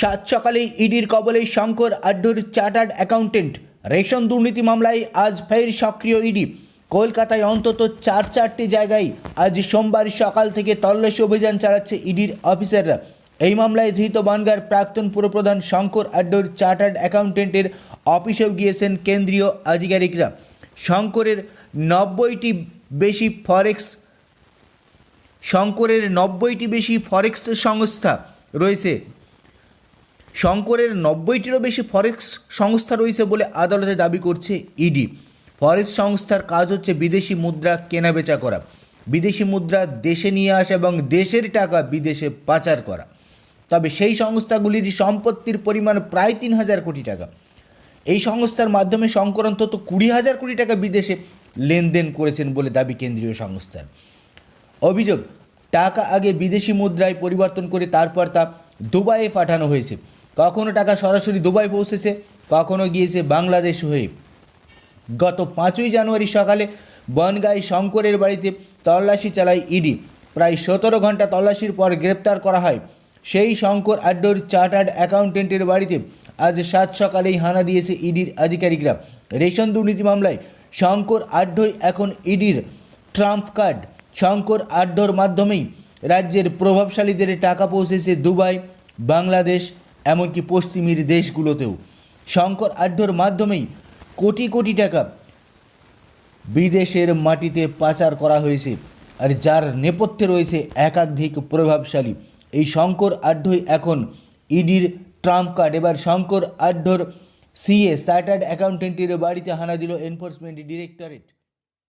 সাত সকালে ইডির কবলে শঙ্কর আড্ডুর চার্টার্ড অ্যাকাউন্টেন্ট। রেশন দুর্নীতি মামলায় আজ ফের সক্রিয় ইডি। কলকাতায় অন্তত চার চারটি জায়গায় আজ সোমবার সকাল থেকে তল্লাশি অভিযান চালাচ্ছে ইডির অফিসাররা। এই মামলায় ধৃত বানগার প্রাক্তন পুরপ্রধান শঙ্কর আড্ডুর চার্টার্ড অ্যাকাউন্টেন্টের অফিসেও গিয়েছেন কেন্দ্রীয় আধিকারিকরা। শঙ্করের নব্বইটি বেশি ফরেক্স শঙ্করের নব্বইটি বেশি ফরেক্স সংস্থা রয়েছে। শঙ্করের নব্বইটিরও বেশি ফরেক্স সংস্থা রয়েছে বলে আদালতে দাবি করছে ইডি। ফরেক্স সংস্থার কাজ হচ্ছে বিদেশি মুদ্রা কেনাবেচা করা, বিদেশি মুদ্রা দেশে নিয়ে আসা এবং দেশের টাকা বিদেশে পাচার করা। তবে সেই সংস্থাগুলির সম্পত্তির পরিমাণ প্রায় তিন হাজার কোটি টাকা। এই সংস্থার মাধ্যমে শঙ্কর অন্তত কুড়ি হাজার কোটি টাকা বিদেশে লেনদেন করেছেন বলে দাবি কেন্দ্রীয় সংস্থার। অভিযোগ, টাকা আগে বিদেশি মুদ্রায় পরিবর্তন করে তারপর তা দুবাইয়ে পাঠানো হয়েছে। কখনো টাকা সরাসরি দুবাই পৌঁছেছে, কখনো গিয়েছে বাংলাদেশ হয়ে। গত পাঁচই জানুয়ারি সকালে বনগাঁই শঙ্করের বাড়িতে তল্লাশি চালায় ইডি। প্রায় সতেরো ঘণ্টা তল্লাশির পর গ্রেপ্তার করা হয়। সেই শঙ্কর আড্ডোর চার্টার্ড অ্যাকাউন্টেন্টের বাড়িতে আজ সাত সকালেই হানা দিয়েছে ইডির আধিকারিকরা। রেশন দুর্নীতি মামলায় শঙ্কর আড্ডোই এখন ইডির ট্রাম্প কার্ড। শঙ্কর আড্ডোর মাধ্যমেই রাজ্যের প্রভাবশালীদের টাকা পৌঁছেছে দুবাই, বাংলাদেশ এমনকি পশ্চিমের দেশগুলোতেও। শঙ্কর আড্ডোর মাধ্যমেই কোটি কোটি টাকা বিদেশের মাটিতে পাচার করা হয়েছে, আর যার নেপথ্যে রয়েছে একাধিক প্রভাবশালী। এই শঙ্কর আড্ডই এখন ইডির ট্রাম্প কার্ড। এবার শঙ্কর আড্ডোর সিএ চার্টার্ড অ্যাকাউন্টেন্টের বাড়িতে হানা দিল এনফোর্সমেন্ট ডিরেক্টরেট।